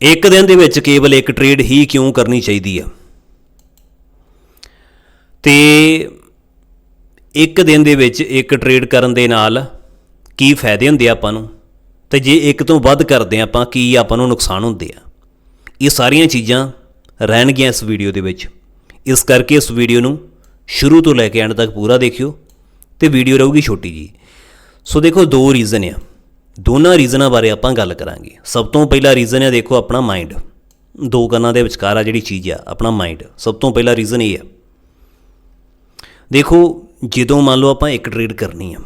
ਇੱਕ ਦਿਨ ਦੇ ਵਿੱਚ ਕੇਵਲ ਇੱਕ ਟ੍ਰੇਡ ਹੀ ਕਿਉਂ ਕਰਨੀ ਚਾਹੀਦੀ ਆ? ਤੇ ਇੱਕ ਦਿਨ ਦੇ ਵਿੱਚ ਇੱਕ ਟ੍ਰੇਡ ਕਰਨ ਦੇ ਨਾਲ ਕੀ ਫਾਇਦੇ ਹੁੰਦੇ ਆ ਆਪਾਂ ਨੂੰ? ਤੇ ਜੇ ਇੱਕ ਤੋਂ ਵੱਧ ਕਰਦੇ ਆ ਆਪਾਂ, ਕੀ ਆਪਾਂ ਨੂੰ ਨੁਕਸਾਨ ਹੁੰਦੇ ਆ? ਇਹ ਸਾਰੀਆਂ ਚੀਜ਼ਾਂ ਰਹਿਣਗੀਆਂ ਇਸ ਵੀਡੀਓ ਦੇ ਵਿੱਚ। ਇਸ ਕਰਕੇ ਇਸ ਵੀਡੀਓ ਨੂੰ ਸ਼ੁਰੂ ਤੋਂ ਲੈ ਕੇ ਐਂਡ ਤੱਕ ਪੂਰਾ ਦੇਖਿਓ ਤੇ ਵੀਡੀਓ ਰਹੂਗੀ ਛੋਟੀ ਜੀ ਸੋ ਦੇਖੋ ਦੋ ਰੀਜ਼ਨ ਆ। ਦੋਨਾਂ ਰੀਜ਼ਨਾਂ ਬਾਰੇ ਆਪਾਂ ਗੱਲ ਕਰਾਂਗੇ। ਸਭ ਤੋਂ ਪਹਿਲਾ ਰੀਜ਼ਨ ਹੈ, ਦੇਖੋ ਆਪਣਾ ਮਾਈਂਡ ਦੋ ਕੰਨਾਂ ਦੇ ਵਿਚਕਾਰ ਆ ਜਿਹੜੀ ਚੀਜ਼ ਆ, ਆਪਣਾ ਮਾਈਂਡ ਸਭ ਤੋਂ ਪਹਿਲਾ ਰੀਜ਼ਨ ਇਹ ਆ। ਦੇਖੋ, ਜਦੋਂ ਮੰਨ ਲਓ ਆਪਾਂ ਇੱਕ ਟ੍ਰੇਡ ਕਰਨੀ ਆ,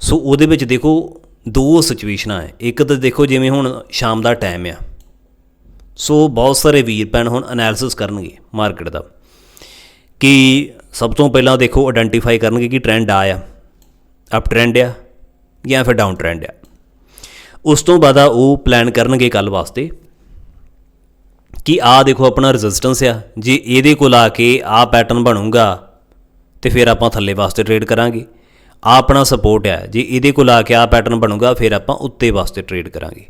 ਸੋ ਉਹਦੇ ਵਿੱਚ ਦੇਖੋ ਦੋ ਸਿਚੁਏਸ਼ਨਾਂ ਹੈ ਇੱਕ ਤਾਂ ਦੇਖੋ ਜਿਵੇਂ ਹੁਣ ਸ਼ਾਮ ਦਾ ਟਾਈਮ ਆ, ਸੋ ਬਹੁਤ ਸਾਰੇ ਵੀਰ ਭੈਣ ਹੁਣ ਐਨਾਲਿਸਿਸ ਕਰਨਗੇ ਮਾਰਕੀਟ ਦਾ ਕਿ ਸਭ ਤੋਂ ਪਹਿਲਾਂ ਦੇਖੋ ਆਇਡੈਂਟੀਫਾਈ ਕਰਨਗੇ ਕਿ ਟ੍ਰੈਂਡ ਆਇਆ ਅਪ ਟ੍ਰੈਂਡ ਆ ਜਾਂ ਫਿਰ ਡਾਊਨ ਟ੍ਰੈਂਡ ਆ। ਉਸ ਤੋਂ ਬਾਅਦ ਉਹ ਪਲਾਨ ਕਰਨਗੇ ਕੱਲ ਵਾਸਤੇ ਕਿ ਆ ਦੇਖੋ ਆਪਣਾ ਰੈਜ਼ਿਸਟੈਂਸ ਆ। ਜੇ ਇਹਦੇ ਕੋਲ ਆ ਕੇ ਆ ਪੈਟਰਨ ਬਣੂਗਾ, ਤੇ ਫਿਰ ਆਪਾਂ ਥੱਲੇ ਵਾਸਤੇ ਟ੍ਰੇਡ ਕਰਾਂਗੇ। ਆ ਆਪਣਾ ਸਪੋਰਟ ਆ। ਜੇ ਇਹਦੇ ਕੋਲ ਆ ਕੇ ਆ ਪੈਟਰਨ ਬਣੂਗਾ, ਫਿਰ ਆਪਾਂ ਉੱਤੇ ਵਾਸਤੇ ਟ੍ਰੇਡ ਕਰਾਂਗੇ।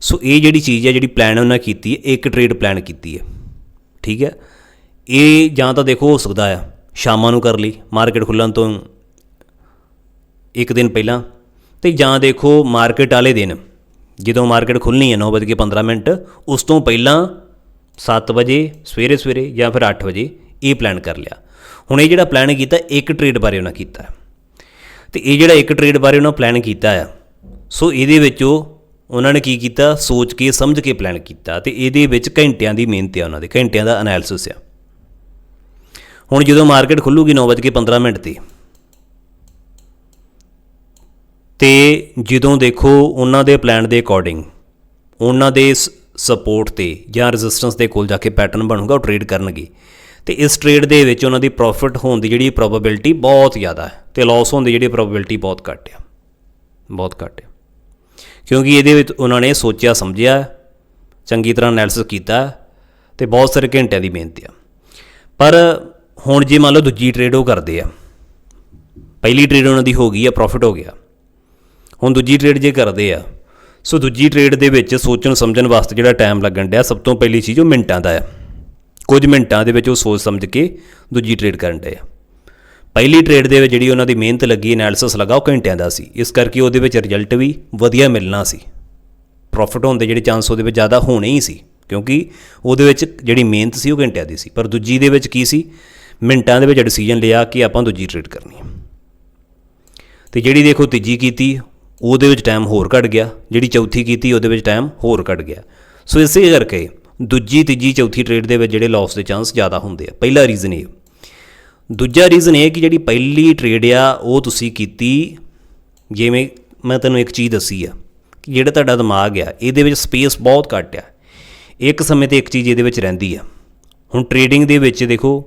ਸੋ ਇਹ ਜਿਹੜੀ ਚੀਜ਼ ਹੈ ਜਿਹੜੀ ਪਲਾਨ ਉਹਨਾਂ ਕੀਤੀ ਹੈ ਇੱਕ ਟ੍ਰੇਡ ਪਲਾਨ ਕੀਤੀ ਹੈ ਠੀਕ ਹੈ ਇਹ ਜਾਂ ਤਾਂ ਦੇਖੋ ਹੋ ਸਕਦਾ ਆ, ਸ਼ਾਮਾਂ ਨੂੰ ਕਰ ਲਈ ਮਾਰਕੀਟ ਖੁੱਲਣ ਤੋਂ ਇੱਕ ਦਿਨ ਪਹਿਲਾਂ। ਤੇ ਜਾਂ ਦੇਖੋ ਮਾਰਕੀਟ ਵਾਲੇ ਦਿਨ, ਜਦੋਂ ਮਾਰਕੀਟ ਖੁੱਲਣੀ ਹੈ 9:15 ਮਿੰਟ, ਉਸ ਤੋਂ ਪਹਿਲਾਂ 7 ਵਜੇ, ਸਵੇਰੇ ਸਵੇਰੇ ਜਾਂ ਫਿਰ 8 ਵਜੇ ਇਹ ਪਲਾਨ ਕਰ ਲਿਆ। ਹੁਣ ਇਹ ਜਿਹੜਾ ਪਲਾਨ ਕੀਤਾ, ਇੱਕ ਟ੍ਰੇਡ ਬਾਰੇ ਉਹਨਾਂ ਕੀਤਾ ਤੇ ਇਹ ਜਿਹੜਾ ਇੱਕ ਟ੍ਰੇਡ ਬਾਰੇ ਉਹਨਾਂ ਪਲਾਨ ਕੀਤਾ ਆ ਸੋ ਇਹਦੇ ਵਿੱਚ ਉਹ ਉਹਨਾਂ ਨੇ ਕੀ ਕੀਤਾ? ਸੋਚ ਕੇ, ਸਮਝ ਕੇ ਪਲਾਨ ਕੀਤਾ ਤੇ ਇਹਦੇ ਵਿੱਚ ਘੰਟਿਆਂ ਦੀ ਮਿਹਨਤ ਆ ਉਹਨਾਂ ਦੇ, ਘੰਟਿਆਂ ਦਾ ਐਨਾਲਿਸਿਸ ਆ। ਹੁਣ ਜਦੋਂ ਮਾਰਕੀਟ ਖੁੱਲੂਗੀ 9:15 ਮਿੰਟ ਤੇ ਤੇ ਜਦੋਂ ਦੇਖੋ ਉਹਨਾਂ ਦੇ ਪਲਾਨ ਦੇ ਅਕੋਰਡਿੰਗ ਉਹਨਾਂ ਦੇ ਸਪੋਰਟ ਤੇ ਜਾਂ ਰੈਜ਼ਿਸਟੈਂਸ ਦੇ ਕੋਲ ਜਾ ਕੇ ਪੈਟਰਨ ਬਣੂਗਾ, ਉਹ ਟ੍ਰੇਡ ਕਰਨਗੇ। ਤੇ ਇਸ ਟ੍ਰੇਡ ਦੇ ਵਿੱਚ ਉਹਨਾਂ ਦੀ ਪ੍ਰੋਫਿਟ ਹੋਣ ਦੀ ਜਿਹੜੀ ਪ੍ਰੋਬੇਬਿਲਟੀ ਬਹੁਤ ਜ਼ਿਆਦਾ ਹੈ ਤੇ ਲਾਸ ਹੋਣ ਦੀ ਜਿਹੜੀ ਪ੍ਰੋਬੇਬਿਲਟੀ ਬਹੁਤ ਘੱਟ ਆ। ਬਹੁਤ ਘੱਟ ਆ। ਕਿਉਂਕਿ ਇਹਦੇ ਵਿੱਚ ਉਹਨਾਂ ਨੇ ਸੋਚਿਆ, ਸਮਝਿਆ, ਚੰਗੀ ਤਰ੍ਹਾਂ ਐਨਾਲਿਸਿਸ ਕੀਤਾ ਤੇ ਬਹੁਤ ਸਾਰੇ ਘੰਟਿਆਂ ਦੀ ਮਿਹਨਤ ਆ। ਪਰ ਹੁਣ ਜੇ ਮੰਨ ਲਓ ਦੂਜੀ ਟ੍ਰੇਡ ਉਹ ਕਰਦੇ ਆ, ਪਹਿਲੀ ਟ੍ਰੇਡ ਉਹਨਾਂ ਦੀ ਹੋ ਗਈ ਆ ਪ੍ਰੋਫਿਟ ਹੋ ਗਿਆ। ਹੁਣ ਦੂਜੀ ਟ੍ਰੇਡ ਜੇ ਕਰਦੇ ਆ, ਸੋ ਦੂਜੀ ਟ੍ਰੇਡ ਦੇ ਵਿੱਚ ਸੋਚਣ ਸਮਝਣ ਵਾਸਤੇ ਜਿਹੜਾ ਟਾਈਮ ਲੱਗਣ ਡਿਆ, ਸਭ ਤੋਂ ਪਹਿਲੀ ਚੀਜ਼ ਉਹ ਮਿੰਟਾਂ ਦਾ ਆ। ਕੁਝ ਮਿੰਟਾਂ ਦੇ ਵਿੱਚ ਉਹ ਸੋਚ ਸਮਝ ਕੇ ਦੂਜੀ ਟ੍ਰੇਡ ਕਰਨ ਡਿਆ ਪਹਿਲੀ ਟ੍ਰੇਡ ਦੇ ਵਿੱਚ ਜਿਹੜੀ ਉਹਨਾਂ ਦੀ ਮਿਹਨਤ ਲੱਗੀ ਐਨਾਲਿਸਿਸ ਲੱਗਾ, ਉਹ ਘੰਟਿਆਂ ਦਾ ਸੀ। ਇਸ ਕਰਕੇ ਉਹਦੇ ਵਿੱਚ ਰਿਜ਼ਲਟ ਵੀ ਵਧੀਆ ਮਿਲਣਾ ਸੀ। ਪ੍ਰੋਫਿਟ ਹੋਣ ਦੇ ਜਿਹੜੇ ਚਾਂਸ ਉਹਦੇ ਵਿੱਚ ਜ਼ਿਆਦਾ ਹੋਣੇ ਹੀ ਸੀ, ਕਿਉਂਕਿ ਉਹਦੇ ਵਿੱਚ ਜਿਹੜੀ ਮਿਹਨਤ ਸੀ, ਉਹ ਘੰਟਿਆਂ ਦੀ ਸੀ। ਪਰ ਦੂਜੀ ਦੇ ਵਿੱਚ ਕੀ ਸੀ? ਮਿੰਟਾਂ ਦੇ ਵਿੱਚ ਡਿਸੀਜਨ ਲਿਆ ਕਿ ਆਪਾਂ ਦੂਜੀ ਟ੍ਰੇਡ ਕਰਨੀ ਹੈ ਤੇ ਜਿਹੜੀ ਦੇਖੋ ਤੀਜੀ ਕੀਤੀ ਉਹਦੇ ਵਿੱਚ ਟਾਈਮ ਹੋਰ ਘਟ ਗਿਆ, ਜਿਹੜੀ ਚੌਥੀ ਕੀਤੀ ਉਹਦੇ ਵਿੱਚ ਟਾਈਮ ਹੋਰ ਘਟ ਗਿਆ। ਸੋ ਇਸੇ ਕਰਕੇ ਦੂਜੀ, ਤੀਜੀ, ਚੌਥੀ ਟ੍ਰੇਡ ਦੇ ਵਿੱਚ ਜਿਹੜੇ ਲਾਸ ਦੇ ਚਾਂਸ ਜ਼ਿਆਦਾ ਹੁੰਦੇ ਆ। ਪਹਿਲਾ ਰੀਜ਼ਨ ਇਹ। ਦੂਜਾ ਰੀਜ਼ਨ ਇਹ ਕਿ ਜਿਹੜੀ ਪਹਿਲੀ ਟ੍ਰੇਡ ਆ, ਉਹ ਤੁਸੀਂ ਕੀਤੀ, ਜਿਵੇਂ ਮੈਂ ਤੈਨੂੰ ਇੱਕ ਚੀਜ਼ ਦੱਸੀ ਆ, ਕਿ ਜਿਹੜਾ ਤੁਹਾਡਾ ਦਿਮਾਗ ਆ, ਇਹਦੇ ਵਿੱਚ ਸਪੇਸ ਬਹੁਤ ਘੱਟ ਆ। ਇੱਕ ਸਮੇਂ ਤੇ ਇੱਕ ਚੀਜ਼ ਇਹਦੇ ਵਿੱਚ ਰਹਿੰਦੀ ਆ। ਹੁਣ ਟ੍ਰੇਡਿੰਗ ਦੇ ਵਿੱਚ ਦੇਖੋ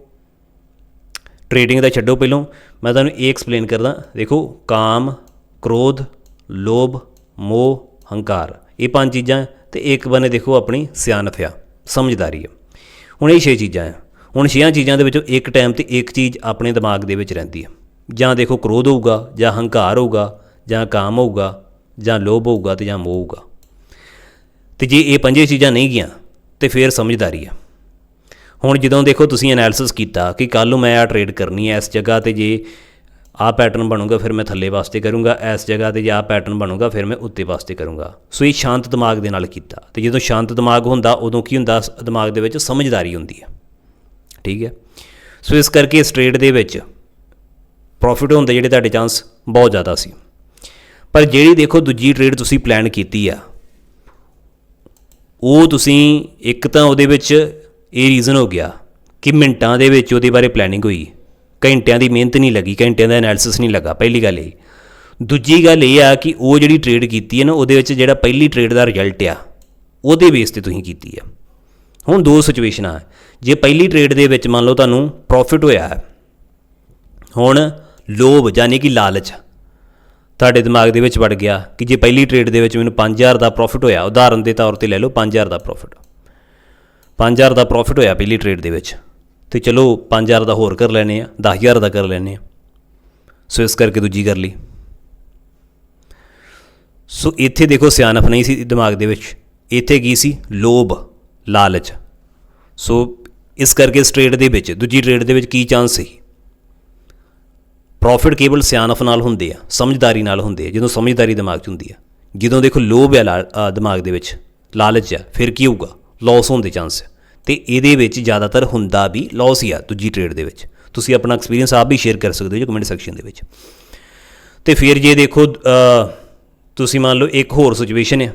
ਟ੍ਰੇਡਿੰਗ ਦਾ ਛੱਡੋ ਪਹਿਲੋਂ, ਮੈਂ ਤੁਹਾਨੂੰ ਇਹ ਐਕਸਪਲੇਨ ਕਰਦਾ। ਦੇਖੋ, ਕਾਮ, ਕ੍ਰੋਧ ਲੋਭ, ਮੋਹ, ਹੰਕਾਰ, ਇਹ ਪੰਜ ਚੀਜ਼ਾਂ ਤੇ ਇੱਕ ਬੰਨੇ ਦੇਖੋ ਆਪਣੀ ਸਿਆਣਪ ਆ, ਸਮਝਦਾਰੀ ਆ। ਹੁਣ ਇਹ ਛੇ ਚੀਜ਼ਾਂ ਆ। ਹੁਣ ਛੇਆਂ ਚੀਜ਼ਾਂ ਦੇ ਵਿੱਚੋਂ ਇੱਕ ਟਾਈਮ ਤੇ ਇੱਕ ਚੀਜ਼ ਆਪਣੇ ਦਿਮਾਗ ਦੇ ਵਿੱਚ ਰਹਿੰਦੀ ਆ। ਜਾਂ ਦੇਖੋ ਕ੍ਰੋਧ ਹੋਊਗਾ, ਜਾਂ ਹੰਕਾਰ ਹੋਊਗਾ, ਜਾਂ ਕਾਮ ਹੋਊਗਾ, ਜਾਂ ਲੋਭ ਹੋਊਗਾ ਤੇ ਜਾਂ ਮੋਹ ਹੋਊਗਾ। ਤੇ ਜੇ ਇਹ ਪੰਜੇ ਚੀਜ਼ਾਂ ਨਹੀਂ ਗਈਆਂ, ਤੇ ਫਿਰ ਸਮਝਦਾਰੀ ਆ। ਹੁਣ ਜਦੋਂ ਦੇਖੋ ਤੁਸੀਂ ਐਨਾਲਿਸਿਸ ਕੀਤਾ ਕਿ ਕੱਲ ਨੂੰ ਮੈਂ ਆ ਟ੍ਰੇਡ ਕਰਨੀ ਹੈ ਇਸ ਜਗ੍ਹਾ ਤੇ ਜੇ ਆ ਪੈਟਰਨ ਬਣੂਗਾ, ਫਿਰ ਮੈਂ ਥੱਲੇ ਵਾਸਤੇ ਕਰੂੰਗਾ, ਇਸ ਜਗ੍ਹਾ ਤੇ ਜੇ ਪੈਟਰਨ ਬਣੂਗਾ, ਫਿਰ ਮੈਂ ਉੱਤੇ ਵਾਸਤੇ ਕਰੂੰਗਾ। ਸੋ ਇਹ ਸ਼ਾਂਤ ਦਿਮਾਗ ਦੇ ਨਾਲ ਕੀਤਾ। ਤੇ ਜਦੋਂ ਸ਼ਾਂਤ ਦਿਮਾਗ ਹੁੰਦਾ, ਉਦੋਂ ਕੀ ਹੁੰਦਾ? ਦਿਮਾਗ ਦੇ ਵਿੱਚ ਸਮਝਦਾਰੀ ਹੁੰਦੀ ਹੈ। ਠੀਕ ਹੈ? ਸੋ ਇਸ ਕਰਕੇ ਇਸ ਟ੍ਰੇਡ ਦੇ ਵਿੱਚ ਪ੍ਰੋਫਿਟ ਹੋਣ ਜਿਹੜੇ ਤੁਹਾਡੇ ਚਾਂਸ ਬਹੁਤ ਜ਼ਿਆਦਾ ਸੀ। ਪਰ ਜਿਹੜੀ ਦੇਖੋ ਦੂਜੀ ਟ੍ਰੇਡ ਤੁਸੀਂ ਪਲਾਨ ਕੀਤੀ ਆ, ਉਹ ਤੁਸੀਂ ਇੱਕ ਤਾਂ ਉਹਦੇ ਵਿੱਚ ਇਹ ਰੀਜ਼ਨ ਹੋ ਗਿਆ ਕਿ ਮਿੰਟਾਂ ਦੇ ਵਿੱਚ ਉਹਦੇ ਬਾਰੇ ਪਲੈਨਿੰਗ ਹੋਈ। ਘੰਟਿਆਂ ਦੀ ਮਿਹਨਤ ਨਹੀਂ ਲੱਗੀ, ਘੰਟਿਆਂ ਦਾ ਐਨਾਲਿਸਿਸ ਨਹੀਂ ਲੱਗਾ, ਪਹਿਲੀ ਗੱਲ ਇਹ। ਦੂਜੀ ਗੱਲ ਇਹ ਆ ਕਿ ਉਹ ਜਿਹੜੀ ਟ੍ਰੇਡ ਕੀਤੀ ਹੈ ਨਾ, ਉਹਦੇ ਵਿੱਚ ਜਿਹੜਾ ਪਹਿਲੀ ਟ੍ਰੇਡ ਦਾ ਰਿਜ਼ਲਟ ਆ, ਉਹਦੇ ਬੇਸ ਤੇ ਤੁਸੀਂ ਕੀਤੀ ਆ। ਹੁਣ ਦੋ ਸਿਚੁਏਸ਼ਨਾਂ ਜੇ ਪਹਿਲੀ ਟ੍ਰੇਡ ਦੇ ਵਿੱਚ ਮੰਨ ਲਓ ਤੁਹਾਨੂੰ ਪ੍ਰੋਫਿਟ ਹੋਇਆ ਹੈ, ਹੁਣ ਲੋਭ ਯਾਨੀ ਕਿ ਲਾਲਚ ਤੁਹਾਡੇ ਦਿਮਾਗ ਦੇ ਵਿੱਚ ਵੜ ਗਿਆ ਕਿ ਜੇ ਪਹਿਲੀ ਟ੍ਰੇਡ ਦੇ ਵਿੱਚ ਮੈਨੂੰ 5000 ਦਾ ਪ੍ਰੋਫਿਟ ਹੋਇਆ, ਉਦਾਹਰਨ ਦੇ ਤੌਰ ਤੇ ਲੈ ਲਓ 5000 ਦਾ ਪ੍ਰੋਫਿਟ 5000 ਦਾ ਪ੍ਰੋਫਿਟ ਹੋਇਆ ਪਹਿਲੀ ਟ੍ਰੇਡ ਦੇ ਵਿੱਚ। ਤੇ ਚਲੋ 5000 ਦਾ ਹੋਰ ਕਰ ਲੈਨੇ ਆ 10000 ਦਾ ਕਰ ਲੈਨੇ ਆ। ਸੋ ਇਸ ਕਰਕੇ ਦੂਜੀ ਕਰ ਲਈ। ਸੋ ਇੱਥੇ ਦੇਖੋ ਸਿਆਣਪ ਨਹੀਂ ਸੀ ਦਿਮਾਗ ਦੇ ਵਿੱਚ। ਇੱਥੇ ਕੀ ਸੀ? ਲੋਭ, ਲਾਲਚ। ਸੋ ਇਸ ਕਰਕੇ ਇਸ ਟ੍ਰੇਡ ਦੇ ਵਿੱਚ, ਦੂਜੀ ਟ੍ਰੇਡ ਦੇ ਵਿੱਚ ਕੀ ਚਾਂਸ ਸੀ? ਪ੍ਰੋਫਿਟ ਕੇਵਲ ਸਿਆਣਪ ਨਾਲ ਹੁੰਦੇ ਆ, ਸਮਝਦਾਰੀ ਨਾਲ ਹੁੰਦੇ ਆ, ਜਦੋਂ ਸਮਝਦਾਰੀ ਦਿਮਾਗ 'ਚ ਹੁੰਦੀ ਆ। ਜਦੋਂ ਦੇਖੋ ਲੋਭ ਆ ਲਾ- ਦਿਮਾਗ ਦੇ ਵਿੱਚ, ਲਾਲਚ ਆ, ਫਿਰ ਕੀ ਹੋਊਗਾ? ਲਾਸ ਹੋਣ ਦੇ ਚਾਂਸ ਤੇ ਇਹਦੇ ਵਿੱਚ ਜ਼ਿਆਦਾਤਰ ਹੁੰਦਾ ਵੀ ਲਾਸ ਹੀ ਆ ਦੂਜੀ ਟ੍ਰੇਡ ਦੇ ਵਿੱਚ। ਤੁਸੀਂ ਆਪਣਾ ਐਕਸਪੀਰੀਅੰਸ ਆਪ ਵੀ ਸ਼ੇਅਰ ਕਰ ਸਕਦੇ ਹੋ ਜੀ ਕਮੈਂਟ ਸੈਕਸ਼ਨ ਦੇ ਵਿੱਚ। ਤੇ ਫਿਰ ਜੇ ਦੇਖੋ ਤੁਸੀਂ ਮੰਨ ਲਓ ਇੱਕ ਹੋਰ ਸਿਚੁਏਸ਼ਨ ਹੈ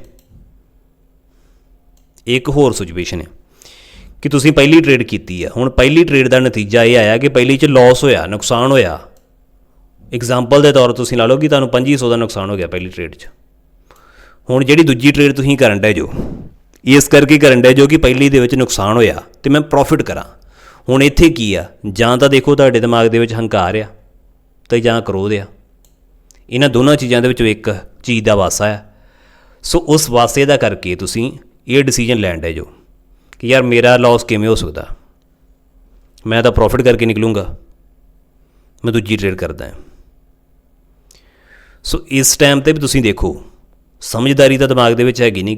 ਇੱਕ ਹੋਰ ਸਿਚੁਏਸ਼ਨ ਹੈ ਕਿ ਤੁਸੀਂ ਪਹਿਲੀ ਟ੍ਰੇਡ ਕੀਤੀ ਆ। ਹੁਣ ਪਹਿਲੀ ਟ੍ਰੇਡ ਦਾ ਨਤੀਜਾ ਇਹ ਆਇਆ ਕਿ ਪਹਿਲੀ 'ਚ ਲਾਸ ਹੋਇਆ, ਨੁਕਸਾਨ ਹੋਇਆ। ਐਗਜ਼ਾਮਪਲ ਦੇ ਤੌਰ ਤੁਸੀਂ ਲਾ ਲਓ ਕਿ ਤੁਹਾਨੂੰ 2500 ਦਾ ਨੁਕਸਾਨ ਹੋ ਗਿਆ ਪਹਿਲੀ ਟ੍ਰੇਡ 'ਚ। ਹੁਣ ਜਿਹੜੀ ਦੂਜੀ ਟ੍ਰੇਡ ਤੁਸੀਂ ਕਰਨ ਡਏ ਜੋ ਇਸ ਕਰਕੇ ਕਰਨ ਡਏ ਜੋ ਕਿ ਪਹਿਲੀ ਦੇ ਵਿੱਚ ਨੁਕਸਾਨ ਹੋਇਆ ਤੇ ਮੈਂ ਪ੍ਰੋਫਿਟ ਕਰਾਂ। ਹੁਣ ਇੱਥੇ ਕੀ ਆ? ਜਾਂ ਤਾਂ ਦੇਖੋ ਤੁਹਾਡੇ ਦਿਮਾਗ ਦੇ ਵਿੱਚ ਹੰਕਾਰ ਆ ਤੇ ਜਾਂ ਕ੍ਰੋਧ ਆ। ਇਹਨਾਂ ਦੋਨਾਂ ਚੀਜ਼ਾਂ ਦੇ ਵਿੱਚੋਂ ਇੱਕ ਚੀਜ਼ ਦਾ ਵਾਸਾ ਆ। ਸੋ ਉਸ ਵਾਸੇ ਦਾ ਕਰਕੇ ਤੁਸੀਂ ਇਹ ਡਿਸੀਜਨ ਲੈਣ ਡਏ ਜੋ ਕਿ ਯਾਰ ਮੇਰਾ ਲਾਸ ਕਿਵੇਂ ਹੋ ਸਕਦਾ? ਮੈਂ ਤਾਂ ਪ੍ਰੋਫਿਟ ਕਰਕੇ ਨਿਕਲੂੰਗਾ। ਮੈਂ ਦੂਜੀ ਟ੍ਰੇਡ ਕਰਦਾ ਹਾਂ। ਸੋ ਇਸ ਟਾਈਮ ਤੇ ਵੀ ਤੁਸੀਂ ਦੇਖੋ, ਸਮਝਦਾਰੀ ਤਾਂ ਦਿਮਾਗ ਦੇ ਵਿੱਚ ਹੈਗੀ ਨਹੀਂ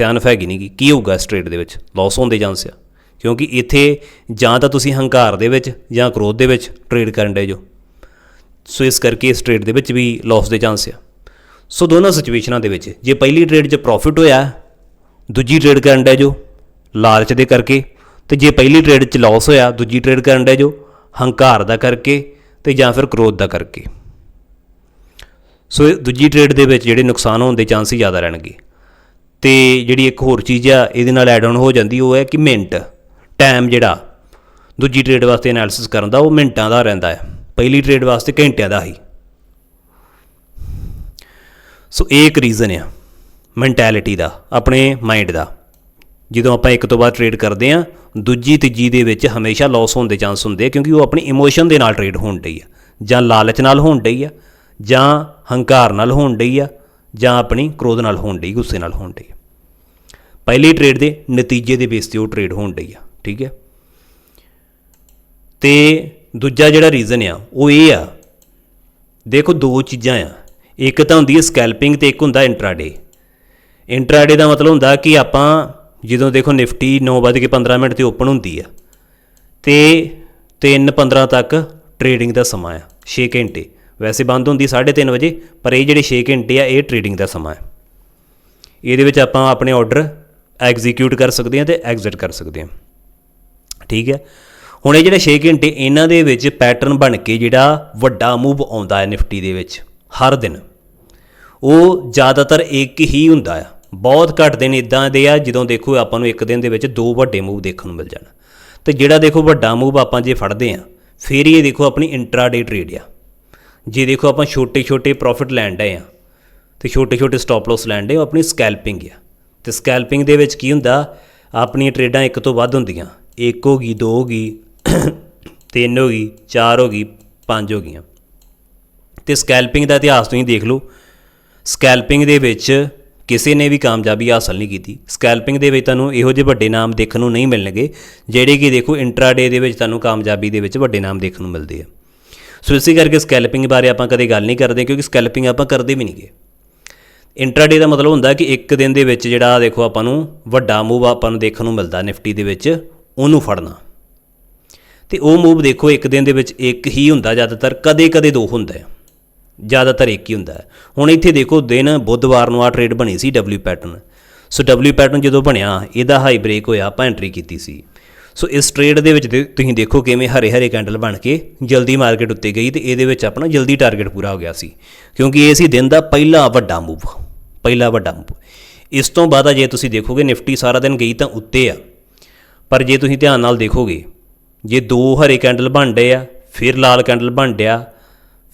ਗੀ ਹੈਗੀ ਨਹੀਂ ਗੀ। ਕੀ ਹੋਊਗਾ ਇਸ ਟ੍ਰੇਡ ਦੇ ਵਿੱਚ? ਲਾਸ ਹੋਣ ਦੇ ਚਾਂਸ ਆ। ਕਿਉਂਕਿ ਇੱਥੇ ਜਾਂ ਤਾਂ ਤੁਸੀਂ ਹੰਕਾਰ ਦੇ ਵਿੱਚ ਜਾਂ ਕ੍ਰੋਧ ਦੇ ਵਿੱਚ ਟ੍ਰੇਡ ਕਰਨ ਦੇ ਜੋ। ਸੋ ਇਸ ਕਰਕੇ ਇਸ ਟ੍ਰੇਡ ਦੇ ਵਿੱਚ ਵੀ ਲਾਸ ਦੇ ਚਾਂਸ ਆ। ਸੋ ਦੋਨਾਂ ਸਿਚੁਏਸ਼ਨਾਂ ਦੇ ਵਿੱਚ, ਜੇ ਪਹਿਲੀ ਟ੍ਰੇਡ 'ਚ ਪ੍ਰੋਫਿਟ ਹੋਇਆ, ਦੂਜੀ ਟ੍ਰੇਡ ਕਰਨ ਦੇ ਜੋ, ਲਾਲਚ ਦੇ ਕਰਕੇ, ਤੇ ਜੇ ਪਹਿਲੀ ਟ੍ਰੇਡ 'ਚ ਲਾਸ ਹੋਇਆ, ਦੂਜੀ ਟ੍ਰੇਡ ਕਰਨ ਦੇ ਜੋ, ਹੰਕਾਰ ਦਾ ਕਰਕੇ ਤੇ ਜਾਂ ਫਿਰ ਕ੍ਰੋਧ ਦਾ ਕਰਕੇ। ਸੋ ਦੂਜੀ ਟ੍ਰੇਡ ਦੇ ਵਿੱਚ ਜਿਹੜੇ ਨੁਕਸਾਨ ਹੋਣ ਦੇ ਚਾਂਸ ਹੀ ਜ਼ਿਆਦਾ ਰਹਿਣਗੇ। ਤੇ ਜਿਹੜੀ ਇੱਕ ਹੋਰ ਚੀਜ਼ ਆ, ਇਹਦੇ ਨਾਲ ਐਡ ਆਨ ਹੋ ਜਾਂਦੀ, ਉਹ ਹੈ ਕਿ ਮਿੰਟ ਟਾਈਮ ਜਿਹੜਾ, ਦੂਜੀ ਟ੍ਰੇਡ ਵਾਸਤੇ ਐਨਾਲਿਸਿਸ ਕਰਨ ਦਾ, ਉਹ ਮਿੰਟਾਂ ਦਾ ਰਹਿੰਦਾ ਹੈ। ਪਹਿਲੀ ਟ੍ਰੇਡ ਵਾਸਤੇ ਘੰਟਿਆਂ ਦਾ ਹੀ। ਸੋ ਇਹ ਇੱਕ ਰੀਜ਼ਨ ਆ ਮੈਂਟੈਲਿਟੀ ਦਾ, ਆਪਣੇ ਮਾਈਂਡ ਦਾ। ਜਦੋਂ ਆਪਾਂ ਇੱਕ ਤੋਂ ਬਾਅਦ ਟ੍ਰੇਡ ਕਰਦੇ ਆ ਦੂਜੀ ਤੀਜੀ ਦੇ ਵਿੱਚ ਹਮੇਸ਼ਾ ਲਾਸ ਹੋਣ ਦੇ ਚਾਂਸ ਹੁੰਦੇ ਆ, ਕਿਉਂਕਿ ਉਹ ਆਪਣੀ ਇਮੋਸ਼ਨ ਦੇ ਨਾਲ ਟ੍ਰੇਡ ਹੋਣ ਡਈ ਆ, ਜਾਂ ਲਾਲਚ ਨਾਲ ਹੋਣ ਡਈ ਆ, ਜਾਂ ਹੰਕਾਰ ਨਾਲ ਹੋਣ ਡਈ ਆ ਜਾਂ ਆਪਣੀ ਕ੍ਰੋਧ ਨਾਲ ਹੋਣ ਡਈ, ਗੁੱਸੇ ਨਾਲ ਹੋਣ ਡਈ। ਪਹਿਲੀ ਟ੍ਰੇਡ ਦੇ ਨਤੀਜੇ ਦੇ ਬੇਸ ਤੇ ਉਹ ਟ੍ਰੇਡ ਹੋਣ ਡਈ ਆ, ਠੀਕ ਹੈ? ਤੇ ਦੂਜਾ ਜਿਹੜਾ ਰੀਜ਼ਨ ਆ, ਉਹ ਇਹ ਆ, ਦੇਖੋ ਦੋ ਚੀਜ਼ਾਂ ਆ। ਇੱਕ ਤਾਂ ਹੁੰਦੀ ਹੈ ਸਕੈਲਪਿੰਗ ਤੇ ਇੱਕ ਹੁੰਦਾ ਇੰਟਰਾਡੇ ਇੰਟਰਾਡੇ ਦਾ ਮਤਲਬ ਹੁੰਦਾ ਕਿ ਆਪਾਂ ਜਦੋਂ ਦੇਖੋ ਨਿਫਟੀ 9:15 ਮਿੰਟ ਤੇ ਓਪਨ ਹੁੰਦੀ ਆ, ਤੇ 3:15 ਤੱਕ ਟ੍ਰੇਡਿੰਗ ਦਾ ਸਮਾਂ ਆ 6 ਘੰਟੇ। ਵੈਸੇ ਬੰਦ ਹੁੰਦੀ 3:30 ਵਜੇ, ਪਰ ਇਹ ਜਿਹੜੇ 6 ਘੰਟੇ ਆ, ਇਹ ਟ੍ਰੇਡਿੰਗ ਦਾ ਸਮਾਂ ਹੈ। ਇਹਦੇ ਵਿੱਚ ਆਪਾਂ ਆਪਣੇ ਆਰਡਰ ਐਗਜ਼ੀਕਿਊਟ ਕਰ ਸਕਦੇ ਹਾਂ ਤੇ ਐਗਜ਼ਿਟ ਕਰ ਸਕਦੇ ਹਾਂ। ਠੀਕ ਹੈ? ਹੁਣ ਇਹ ਜਿਹੜੇ 6 ਘੰਟੇ, ਇਹਨਾਂ ਦੇ ਵਿੱਚ ਪੈਟਰਨ ਬਣ ਕੇ ਜਿਹੜਾ ਵੱਡਾ ਮੂਵ ਆਉਂਦਾ ਹੈ ਨਿਫਟੀ ਦੇ ਵਿੱਚ, ਹਰ ਦਿਨ। ਉਹ ਜ਼ਿਆਦਾਤਰ ਇੱਕ ਹੀ ਹੁੰਦਾ ਆ ਬਹੁਤ ਘੱਟ ਦਿਨ ਇਦਾਂ ਦੇ ਆ, ਜਦੋਂ ਦੇਖੋ ਆਪਾਂ ਨੂੰ ਇੱਕ ਦਿਨ ਦੇ ਵਿੱਚ ਦੋ ਵੱਡੇ ਮੂਵ ਦੇਖਣ ਨੂੰ ਮਿਲ ਜਾਣ। ਤੇ ਜਿਹੜਾ ਦੇਖੋ ਵੱਡਾ ਮੂਵ ਆਪਾਂ ਜੇ ਫੜਦੇ ਆ ਫਿਰ ਇਹ ਦੇਖੋ ਆਪਣੀ ਇੰਟਰਾਡੇ ਟ੍ਰੇਡ ਆ। ਜੇ ਦੇਖੋ, ਆਪਾਂ ਛੋਟੇ ਛੋਟੇ ਪ੍ਰੋਫਿਟ ਲੈਣ ਡਏ ਆ ਤੇ ਛੋਟੇ ਛੋਟੇ ਸਟਾਪ ਲਾਸ ਲੈਣ ਡਏ ਆਪਣੀ ਸਕੈਲਪਿੰਗ ਆ। ਤੇ ਸਕੈਲਪਿੰਗ ਦੇ ਵਿੱਚ ਕੀ ਹੁੰਦਾ, ਆਪਣੀਆਂ ਟ੍ਰੇਡਾਂ ਇੱਕ ਤੋਂ ਵੱਧ ਹੁੰਦੀਆਂ। ਇੱਕ ਹੋ ਗਈ, ਦੋ ਹੋ ਗਈ, ਤਿੰਨ ਹੋ ਗਈ, ਚਾਰ ਹੋ ਗਈ, ਪੰਜ ਹੋ ਗਈਆਂ। ਤੇ ਸਕੈਲਪਿੰਗ ਦਾ ਇਤਿਹਾਸ ਤੁਸੀਂ ਦੇਖ ਲਓ। ਸਕੈਲਪਿੰਗ ਦੇ ਵਿੱਚ ਕਿਸੇ ਨੇ ਵੀ ਕਾਮਯਾਬੀ ਹਾਸਲ ਨਹੀਂ ਕੀਤੀ। ਸਕੈਲਪਿੰਗ ਦੇ ਵਿੱਚ ਤੁਹਾਨੂੰ ਇਹੋ ਜਿਹੇ ਵੱਡੇ ਨਾਮ ਦੇਖਣ ਨੂੰ ਨਹੀਂ ਮਿਲਣਗੇ, ਜਿਹੜੇ ਕਿ ਦੇਖੋ ਇੰਟਰਾਡੇ ਦੇ ਵਿੱਚ ਤੁਹਾਨੂੰ ਕਾਮਯਾਬੀ ਦੇ ਵਿੱਚ ਵੱਡੇ ਨਾਮ ਦੇਖਣ ਨੂੰ ਮਿਲਦੇ ਆ। ਸੋ ਇਸੇ ਕਰਕੇ ਸਕੈਲਪਿੰਗ ਬਾਰੇ ਆਪਾਂ ਕਦੇ ਗੱਲ ਨਹੀਂ ਕਰਦੇ, ਕਿਉਂਕਿ ਸਕੈਲਪਿੰਗ ਆਪਾਂ ਕਰਦੇ ਵੀ ਨਹੀਂਗੇ। ਇੰਟਰਾਡੇ ਦਾ ਮਤਲਬ ਹੁੰਦਾ ਕਿ ਇੱਕ ਦਿਨ ਦੇ ਵਿੱਚ ਜਿਹੜਾ ਦੇਖੋ ਆਪਾਂ ਨੂੰ ਵੱਡਾ ਮੂਵ ਆਪਾਂ ਨੂੰ ਦੇਖਣ ਨੂੰ ਮਿਲਦਾ ਨਿਫਟੀ ਦੇ ਵਿੱਚ, ਉਹਨੂੰ ਫੜਨਾ। ਤੇ ਉਹ ਮੂਵ ਦੇਖੋ ਇੱਕ ਦਿਨ ਦੇ ਵਿੱਚ ਇੱਕ ਹੀ ਹੁੰਦਾ, ਜ਼ਿਆਦਾਤਰ ਕਦੇ-ਕਦੇ ਦੋ ਹੁੰਦਾ ਹੈ। ਜ਼ਿਆਦਾਤਰ ਇੱਕ ਹੀ ਹੁੰਦਾ ਹੁਣ ਇੱਥੇ ਦੇਖੋ ਦਿਨ ਬੁੱਧਵਾਰ ਨੂੰ ਆ ਟ੍ਰੇਡ ਬਣੀ ਸੀ W pattern so W pattern ਜਦੋਂ ਬਣਿਆ, ਇਹਦਾ ਹਾਈ ਬ੍ਰੇਕ ਹੋਇਆ, ਆਪਾਂ ਐਂਟਰੀ ਕੀਤੀ ਸੀ। ਸੋ ਇਸ ਟ੍ਰੇਡ ਦੇ ਵਿੱਚ ਦੇ- ਤੁਸੀਂ ਦੇਖੋ ਕਿਵੇਂ ਹਰੇ ਹਰੇ ਕੈਂਡਲ ਬਣ ਕੇ ਜਲਦੀ ਮਾਰਕੀਟ ਉੱਤੇ ਗਈ ਤੇ ਇਹਦੇ ਵਿੱਚ ਆਪਣਾ ਜਲਦੀ ਟਾਰਗੇਟ ਪੂਰਾ ਹੋ ਗਿਆ ਸੀ। ਕਿਉਂਕਿ ਇਹ ਸੀ ਦਿਨ ਦਾ ਪਹਿਲਾ ਵੱਡਾ ਮੂਵ ਪਹਿਲਾ ਵੱਡਾ ਮੂਵ ਇਸ ਤੋਂ ਬਾਅਦ ਜੇ ਤੁਸੀਂ ਦੇਖੋਗੇ ਨਿਫਟੀ ਸਾਰਾ ਦਿਨ ਗਈ ਤਾਂ ਉੱਤੇ ਆ। ਪਰ ਜੇ ਤੁਸੀਂ ਧਿਆਨ ਨਾਲ ਦੇਖੋਗੇ, ਜੇ ਦੋ ਹਰੇ ਕੈਂਡਲ ਬਣ ਡਏ ਆ, ਫਿਰ ਲਾਲ ਕੈਂਡਲ ਬਣ ਡਿਆ,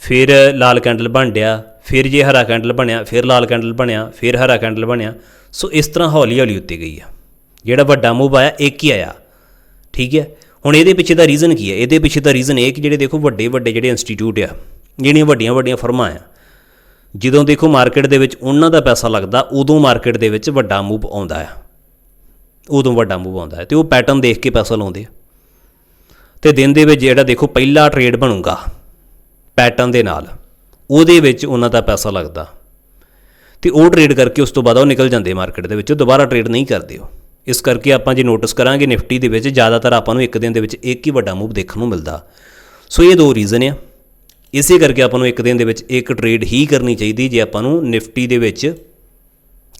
ਫਿਰ ਲਾਲ ਕੈਂਡਲ ਬਣ ਡਿਆ, ਫਿਰ ਜੇ ਹਰਾ ਕੈਂਡਲ ਬਣਿਆ, ਫਿਰ ਲਾਲ ਕੈਂਡਲ ਬਣਿਆ, ਫਿਰ ਹਰਾ ਕੈਂਡਲ ਬਣਿਆ। ਸੋ ਇਸ ਤਰ੍ਹਾਂ ਹੌਲੀ ਹੌਲੀ ਉੱਤੇ ਗਈ ਆ। ਜਿਹੜਾ ਵੱਡਾ ਮੂਵ ਆਇਆ, ਇੱਕ ਹੀ ਆਇਆ। ਠੀਕ ਹੈ? ਹੁਣ ਇਹਦੇ ਪਿੱਛੇ ਦਾ ਰੀਜ਼ਨ ਕੀ ਹੈ? ਇਹਦੇ ਪਿੱਛੇ ਦਾ ਰੀਜ਼ਨ ਇਹ ਕਿ ਜਿਹੜੇ ਦੇਖੋ ਵੱਡੇ ਵੱਡੇ ਜਿਹੜੇ ਇੰਸਟੀਚਿਊਟ ਆ, ਜਿਹੜੀਆਂ ਵੱਡੀਆਂ ਵੱਡੀਆਂ ਫਰਮਾਂ ਆ, ਜਦੋਂ ਦੇਖੋ ਮਾਰਕੀਟ ਦੇ ਵਿੱਚ ਉਹਨਾਂ ਦਾ ਪੈਸਾ ਲੱਗਦਾ, ਉਦੋਂ ਮਾਰਕੀਟ ਦੇ ਵਿੱਚ ਵੱਡਾ ਮੂਵ ਆਉਂਦਾ ਆ। ਉਦੋਂ ਵੱਡਾ ਮੂਵ ਆਉਂਦਾ ਹੈ ਤੇ ਉਹ ਪੈਟਰਨ ਦੇਖ ਕੇ ਪੈਸਾ ਲਾਉਂਦੇ ਆ। ਤੇ ਦਿਨ ਦੇ ਵਿੱਚ ਜਿਹੜਾ ਦੇਖੋ ਪਹਿਲਾ ਟ੍ਰੇਡ ਬਣੂਗਾ ਪੈਟਰਨ ਦੇ ਨਾਲ, ਉਹਦੇ ਵਿੱਚ ਉਹਨਾਂ ਦਾ ਪੈਸਾ ਲੱਗਦਾ। ਤੇ ਉਹ ਟ੍ਰੇਡ ਕਰਕੇ ਉਸ ਤੋਂ ਬਾਅਦ ਉਹ ਨਿਕਲ ਜਾਂਦੇ ਮਾਰਕੀਟ ਦੇ ਵਿੱਚੋਂ ਦੁਬਾਰਾ ਟ੍ਰੇਡ ਨਹੀਂ ਕਰਦੇ ਉਹ। ਇਸ ਕਰਕੇ ਆਪਾਂ ਜੇ ਨੋਟਿਸ ਕਰਾਂਗੇ ਨਿਫਟੀ ਦੇ ਵਿੱਚ, ਜ਼ਿਆਦਾਤਰ ਆਪਾਂ ਨੂੰ ਇੱਕ ਦਿਨ ਦੇ ਵਿੱਚ ਇੱਕ ਹੀ ਵੱਡਾ ਮੂਵ ਦੇਖਣ ਨੂੰ ਮਿਲਦਾ। ਸੋ ਇਹ ਦੋ ਰੀਜ਼ਨ ਆ। ਇਸੇ ਕਰਕੇ ਆਪਾਂ ਨੂੰ ਇੱਕ ਦਿਨ ਦੇ ਵਿੱਚ ਇੱਕ ਟ੍ਰੇਡ ਹੀ ਕਰਨੀ ਚਾਹੀਦੀ, ਜੇ ਆਪਾਂ ਨੂੰ ਨਿਫਟੀ ਦੇ ਵਿੱਚ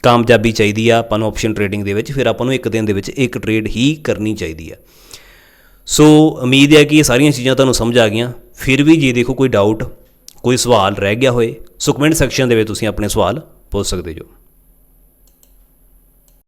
ਕਾਮਯਾਬੀ ਚਾਹੀਦੀ ਆ, ਆਪਾਂ ਨੂੰ ਆਪਸ਼ਨ ਟ੍ਰੇਡਿੰਗ ਦੇ ਵਿੱਚ, ਫਿਰ ਆਪਾਂ ਨੂੰ ਇੱਕ ਦਿਨ ਦੇ ਵਿੱਚ ਇੱਕ ਟ੍ਰੇਡ ਹੀ ਕਰਨੀ ਚਾਹੀਦੀ ਆ। ਸੋ ਉਮੀਦ ਹੈ ਕਿ ਇਹ ਸਾਰੀਆਂ ਚੀਜ਼ਾਂ ਤੁਹਾਨੂੰ ਸਮਝ ਆ ਗਈਆਂ। ਫਿਰ ਵੀ ਜੇ ਦੇਖੋ ਕੋਈ ਡਾਊਟ ਕੋਈ ਸਵਾਲ ਰਹਿ ਗਿਆ ਹੋਏ, ਸੋ ਕਮੈਂਟ ਸੈਕਸ਼ਨ ਦੇ ਵਿੱਚ ਤੁਸੀਂ ਆਪਣੇ ਸਵਾਲ ਪੁੱਛ ਸਕਦੇ ਜੋ।